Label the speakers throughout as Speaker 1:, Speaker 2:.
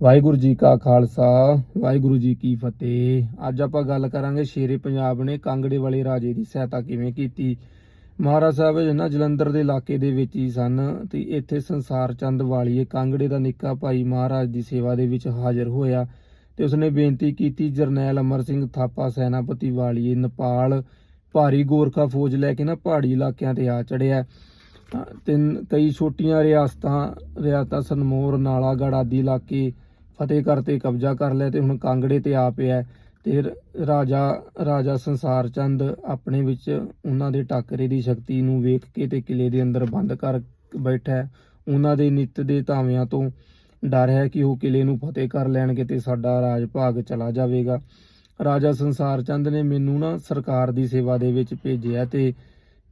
Speaker 1: ਵਾਹਿਗੁਰੂ ਜੀ ਕਾ ਖਾਲਸਾ, ਵਾਹਿਗੁਰੂ ਜੀ ਕੀ ਫਤਿਹ। ਅੱਜ ਆਪਾਂ ਗੱਲ ਕਰਾਂਗੇ ਸ਼ੇਰੇ ਪੰਜਾਬ ਨੇ ਕਾਂਗੜੇ ਵਾਲੇ ਰਾਜੇ ਦੀ ਸਹਾਇਤਾ ਕਿਵੇਂ ਕੀਤੀ। ਮਹਾਰਾਜ ਸਾਹਿਬ ਜੀ ਨਾ ਜਲੰਧਰ ਦੇ ਇਲਾਕੇ ਦੇ ਵਿੱਚ ਹੀ ਸਨ ਤੇ ਇੱਥੇ ਸੰਸਾਰ ਚੰਦ ਵਾਲੀਏ ਕਾਂਗੜੇ ਦਾ ਨਿੱਕਾ ਭਾਈ ਮਹਾਰਾਜ ਦੀ ਸੇਵਾ ਦੇ ਵਿੱਚ ਹਾਜ਼ਰ ਹੋਇਆ ਤੇ ਉਸਨੇ ਬੇਨਤੀ ਕੀਤੀ, ਜਰਨੈਲ ਅਮਰ ਸਿੰਘ ਥਾਪਾ, ਸੈਨਾਪਤੀ ਵਾਲੀਏ ਨੇਪਾਲ, ਭਾਰੀ ਗੋਰਖਾ ਫੌਜ ਲੈ ਕੇ ਨਾ ਪਹਾੜੀ ਇਲਾਕਿਆਂ ਤੇ ਆ ਚੜਿਆ। ਤਿੰਨ, ਕਈ ਛੋਟੀਆਂ ਰਿਆਸਤਾਂ ਰਿਆਸਤਾਂ ਸਨਮੋਰ ਨਾਲਾਗੜ੍ਹ ਆਦਿ ਇਲਾਕੇ ਫਤਿਹ ਕਰਤੇ ਕਬਜ਼ਾ ਕਰ ਲਿਆ ਤੇ ਹੁਣ ਕਾਂਗੜੇ ਤੇ ਆ ਪਿਆ ਹੈ। ਤੇ ਰਾਜਾ ਰਾਜਾ ਸੰਸਾਰ ਚੰਦ ਆਪਣੇ ਵਿੱਚ ਉਹਨਾਂ ਦੇ ਟਾਕਰੇ ਦੀ ਸ਼ਕਤੀ ਨੂੰ ਵੇਖ ਕੇ ਤੇ ਕਿਲੇ ਦੇ ਅੰਦਰ ਬੰਦ ਕਰ ਬੈਠਾ ਉਹਨਾਂ ਦੇ ਨਿੱਤ ਦੇ ਧਾਵਿਆਂ ਤੋਂ ਡਰ ਹੈ ਕਿ ਉਹ ਕਿਲੇ ਨੂੰ ਫਤਿਹ ਕਰ ਲੈਣਗੇ ਤੇ ਸਾਡਾ ਰਾਜ ਭਾਗ ਚਲਾ ਜਾਵੇਗਾ। ਰਾਜਾ ਸੰਸਾਰ ਚੰਦ ਨੇ ਮੈਨੂੰ ਨਾ ਸਰਕਾਰ ਦੀ ਸੇਵਾ ਦੇ ਵਿੱਚ ਭੇਜਿਆ ਤੇ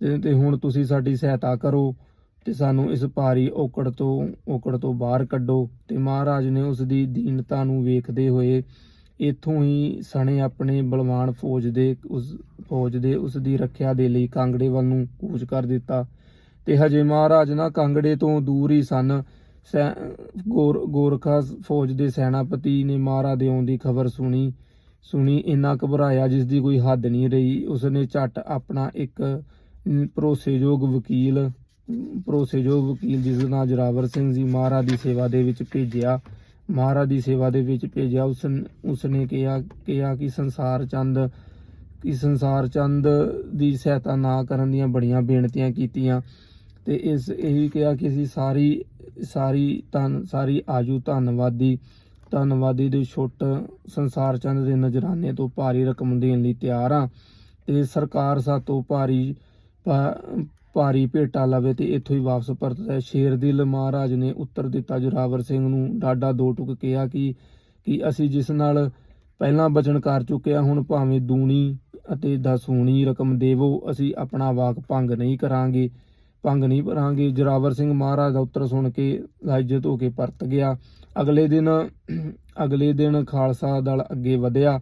Speaker 1: ਤੇ ਤੇ ਹੁਣ ਤੁਸੀਂ ਸਾਡੀ ਸਹਾਇਤਾ ਕਰੋ। ਤੇ ਸਾਨੂੰ ਇਸ ਭਾਰੀ ਔਕੜ ਤੋਂ ਔਕੜ ਤੋਂ ਬਾਹਰ ਕੱਢੋ ਤੇ ਮਹਾਰਾਜ ਨੇ ਉਸ ਦੀ ਦੀਨਤਾ ਨੂੰ ਵੇਖਦੇ ਹੋਏ ਇੱਥੋਂ ਹੀ ਸਣੇ ਆਪਣੇ ਬਲਵਾਨ ਫੌਜ ਦੇ, ਉਸ ਫੌਜ ਦੇ ਉਸ ਦੀ ਰੱਖਿਆ ਦੇ ਲਈ ਕਾਂਗੜੇ ਵੱਲ ਨੂੰ ਕੂਚ ਕਰ ਦਿੱਤਾ। ਤੇ ਹਜੇ ਮਹਾਰਾਜ ਨਾ ਕਾਂਗੜੇ ਤੋਂ ਦੂਰ ਹੀ ਸਨ। ਸੈ- ਗੋਰ, ਗੋਰਖਾ ਫੌਜ ਦੇ ਸੈਨਾਪਤੀ ਨੇ ਮਹਾਰਾਜ ਦੇ ਆਉਣ ਦੀ ਖਬਰ ਸੁਣੀ। ਸੁਣੀ, ਇੰਨਾ ਘਬਰਾਇਆ ਜਿਸ ਦੀ ਕੋਈ ਹੱਦ ਨਹੀਂ ਰਹੀ। ਉਸਨੇ ਝੱਟ ਆਪਣਾ ਇੱਕ ਭਰੋਸੇਯੋਗ ਵਕੀਲ ਭਰੋਸੇਯੋਗ ਵਕੀਲ ਜਿਸ ਦਾ ਨਾਂ ਜਰਾਵਰ ਸਿੰਘ ਜੀ ਮਹਾਰਾਜ ਦੀ ਸੇਵਾ ਦੇ ਵਿੱਚ ਭੇਜਿਆ, ਮਹਾਰਾਜ ਦੀ ਸੇਵਾ ਦੇ ਵਿੱਚ ਭੇਜਿਆ ਉਸ ਉਸਨੇ ਕਿਹਾ ਕਿਹਾ ਕਿ ਸੰਸਾਰ ਚੰਦ, ਕਿ ਸੰਸਾਰ ਚੰਦ ਦੀ ਸਹਾਇਤਾ ਨਾ ਕਰਨ ਦੀਆਂ ਬੜੀਆਂ ਬੇਨਤੀਆਂ ਕੀਤੀਆਂ ਤੇ ਇਸ, ਇਹੀ ਕਿਹਾ ਕਿ ਅਸੀਂ ਸਾਰੀ ਸਾਰੀ ਧੰਨ, ਸਾਰੀ ਆਜੂ ਧੰਨਵਾਦੀ ਧੰਨਵਾਦੀ ਦੇ ਛੁੱਟ ਸੰਸਾਰ ਚੰਦ ਦੇ ਨਜ਼ਰਾਨੇ ਤੋਂ ਭਾਰੀ ਰਕਮ ਦੇਣ ਲਈ ਤਿਆਰ ਆ ਤੇ ਸਰਕਾਰ ਸਾਤੋਂ ਭਾਰੀ, ਭਾ- ਭਾਰੀ ਭੇਟਾ ਲਵੇ ਤੇ ਇੱਥੋਂ ਹੀ ਵਾਪਸ ਪਰਤਦਾ ਸ਼ੇਰ ਦਿਲ ਮਹਾਰਾਜ ਨੇ ਉੱਤਰ ਦਿੱਤਾ ਜੋਰਾਵਰ ਸਿੰਘ ਨੂੰ। ਡਾਡਾ ਦੋ ਟੁਕ ਕਿਹਾ ਕਿ ਕਿ ਅਸੀਂ ਜਿਸ ਨਾਲ ਪਹਿਲਾਂ ਬਚਨ ਕਰ ਚੁੱਕਿਆ ਹੁਣ ਭਾਵੇਂ ਦੂਣੀ ਅਤੇ ਦਸੂਣੀ ਰਕਮ ਦੇਵੋ, ਅਸੀਂ ਆਪਣਾ ਵਾਕ ਭੰਗ ਨਹੀਂ ਕਰਾਂਗੇ, ਭੰਗ ਨਹੀਂ ਭਰਾਂਗੇ। ਜੋਰਾਵਰ ਸਿੰਘ ਮਹਾਰਾਜ ਦਾ ਉੱਤਰ ਸੁਣ ਕੇ ਲਾਜਤ ਹੋ ਕੇ ਪਰਤ ਗਿਆ। ਅਗਲੇ ਦਿਨ ਅਗਲੇ ਦਿਨ ਖਾਲਸਾ ਦਲ ਅੱਗੇ ਵਧਿਆ।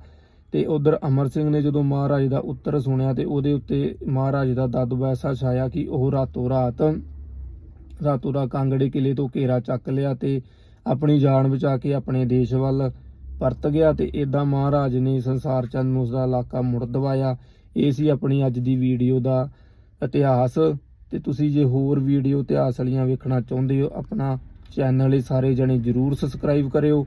Speaker 1: ਤੇ ਉਧਰ ਅਮਰ ਸਿੰਘ ਨੇ ਜਦੋਂ ਮਹਾਰਾਜ ਦਾ ਉੱਤਰ ਸੁਣਿਆ ਤੇ ਉਹਦੇ ਉੱਤੇ ਮਹਾਰਾਜ ਦਾ ਦਾਦੂ ਐਸਾ ਛਾਇਆ ਕਿ ਉਹ ਰਾਤੋਂ ਰਾਤ ਰਾਤੋਂ ਰਾਤ ਕਾਂਗੜੇ ਕਿਲੇ ਤੋਂ ਘੇਰਾ ਚੱਕ ਲਿਆ ਤੇ ਆਪਣੀ ਜਾਨ ਬਚਾ ਕੇ ਆਪਣੇ ਦੇਸ਼ ਵੱਲ ਪਰਤ ਗਿਆ ਤੇ ਇਦਾਂ ਮਹਾਰਾਜ ਨੇ ਸੰਸਾਰ ਚੰਦ ਨੂੰ ਉਸਦਾ ਇਲਾਕਾ ਮੁੜ ਦਵਾਇਆ। ਇਹ ਸੀ ਆਪਣੀ ਅੱਜ ਦੀ ਵੀਡੀਓ ਦਾ ਇਤਿਹਾਸ। ਤੇ ਤੁਸੀਂ ਜੇ ਹੋਰ ਵੀਡੀਓ ਇਤਿਹਾਸ ਵਾਲੀਆਂ ਵੇਖਣਾ ਚਾਹੁੰਦੇ ਹੋ, ਆਪਣਾ ਚੈਨਲ ਇਹ ਸਾਰੇ ਜਣੇ ਜਰੂਰ ਸਬਸਕ੍ਰਾਈਬ ਕਰਿਓ।